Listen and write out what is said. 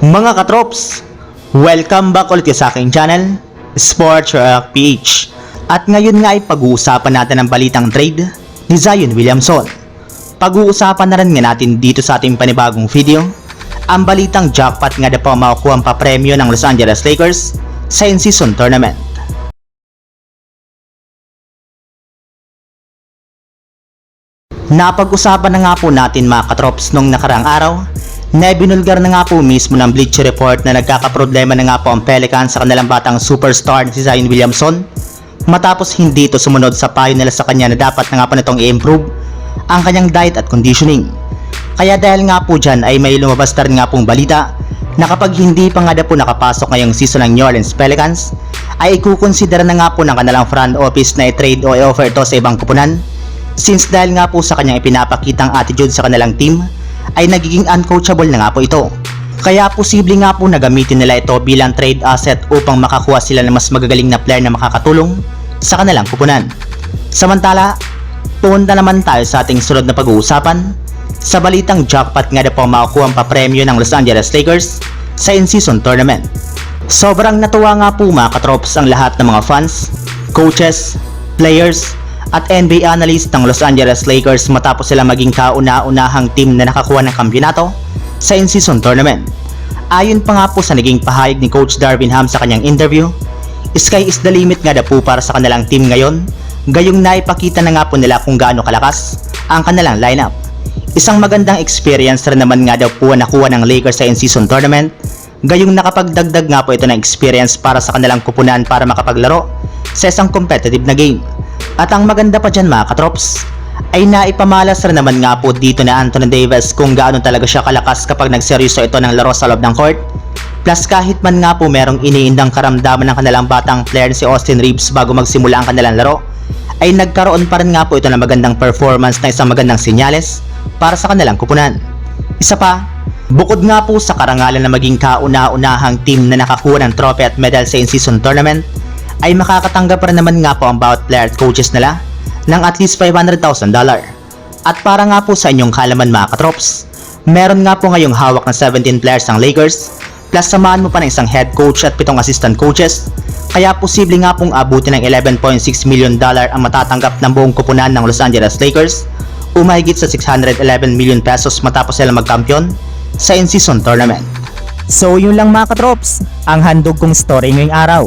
Mga katrops, welcome back ulit sa aking channel, Sports Rock PH. At ngayon nga ay pag-uusapan natin ang balitang trade ni Zion Williamson. Pag-uusapan na rin nga natin dito sa ating panibagong video, ang balitang jackpot nga na po makukuha ang papremyo ng Los Angeles Lakers sa in-season tournament. Napag-usapan na nga po natin mga katrops nung nakarang araw na binulgar na nga po mismo ng Bleacher Report na nagkakaproblema na nga po ang Pelicans sa kanilang batang superstar na si Zion Williamson matapos hindi ito sumunod sa payo nila sa kanya na dapat na nga po nitong i-improve ang kanyang diet at conditioning. Kaya dahil nga po dyan ay may lumabas na rin nga pong balita na kapag hindi pa nga na po nakapasok ngayong season ng New Orleans Pelicans ay ikukonsidera na nga po ng kanilang front office na i-trade o i-offer ito sa ibang kupunan since dahil nga po sa kanyang ipinapakitang attitude sa kanilang team ay nagiging uncoachable na nga po ito. Kaya posible nga po na gamitin nila ito bilang trade asset upang makakuha sila ng mas magagaling na player na makakatulong sa kanilang kupunan. Samantala, punta naman tayo sa ating sunod na pag-uusapan sa balitang jackpot nga na po makukuha ang papremyo ng Los Angeles Lakers sa in-season tournament. Sobrang natuwa nga po mga katrops ang lahat ng mga fans, coaches, players, at NBA analyst ng Los Angeles Lakers matapos sila maging kauna-unahang team na nakakuha ng kampiyonato sa in-season tournament. Ayon pa nga po sa naging pahayag ni Coach Darvin Ham sa kanyang interview, sky is the limit nga na po para sa kanilang team ngayon, gayong naipakita na nga po nila kung gaano kalakas ang kanilang lineup. Isang magandang experience rin naman nga daw po ang nakuha ng Lakers sa in-season tournament, gayong nakapagdagdag nga po ito ng experience para sa kanilang kupunan para makapaglaro sa isang competitive na game. At ang maganda pa dyan mga katrops, ay naipamalas rin naman nga po dito na Anthony Davis kung gaano talaga siya kalakas kapag nagseryoso ito ng laro sa loob ng court. Plus kahit man nga po merong iniindang karamdaman ng kanilang batang player si Austin Reeves bago magsimula ang kanilang laro, ay nagkaroon pa rin nga po ito ng magandang performance na isang magandang sinyales para sa kanilang kupunan. Isa pa, bukod nga po sa karangalan na maging kauna-unahang team na nakakuha ng trophy at medal sa in-season tournament, ay makakatanggap rin naman nga po ang bawat player at coaches nila ng at least $500,000. At para nga po sa inyong kalaman mga katrops, meron nga po ngayong hawak na 17 players ng Lakers plus samahan mo pa ng isang head coach at pitong assistant coaches kaya posible nga pong abutin ng 11.6 million dollar ang matatanggap ng buong kupunan ng Los Angeles Lakers o sa 611 million pesos matapos sila magkampiyon sa in-season tournament. So yun lang mga katrops, ang handog kong story ngayong araw.